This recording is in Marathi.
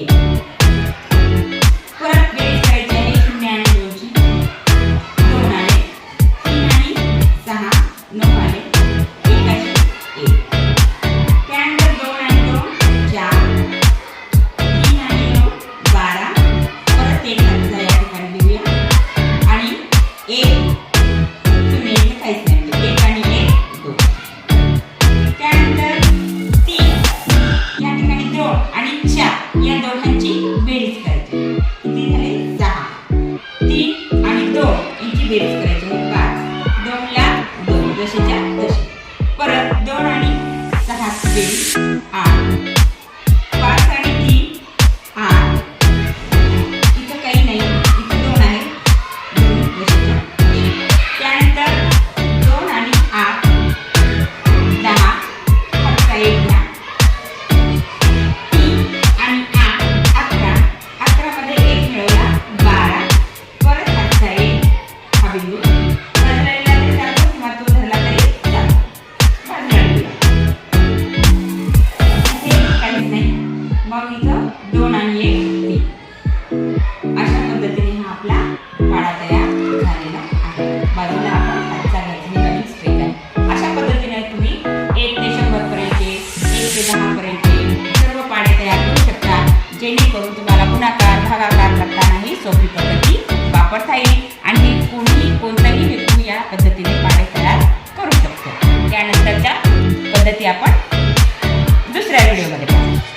week. बेरीज करायची आहे पाच. दोनला दोन जसेच्या तसे परत दोन आणि सहा बेरीज. आठ. मग इथं दोन आणि एक तीन अशा पद्धतीने हा आपला पाडा तयार झालेला आहे. बाजूला आपण हातचा घ्यायचा स्ट्रेट आहे. अशा पद्धतीने तुम्ही एक ते शंभरपर्यंतचे एक ते दहापर्यंतचे सर्व पाडे तयार करू शकता. जेणेकरून तुम्हाला गुणाकार भागाकार करताना ही सोपी पद्धती वापरता येईल. आणि हे कोणीही कोणताही व्यक्ती या पद्धतीने पाडे तयार करू शकतो. त्यानंतरच्या पद्धती आपण दुसऱ्या व्हिडिओमध्ये पाहू.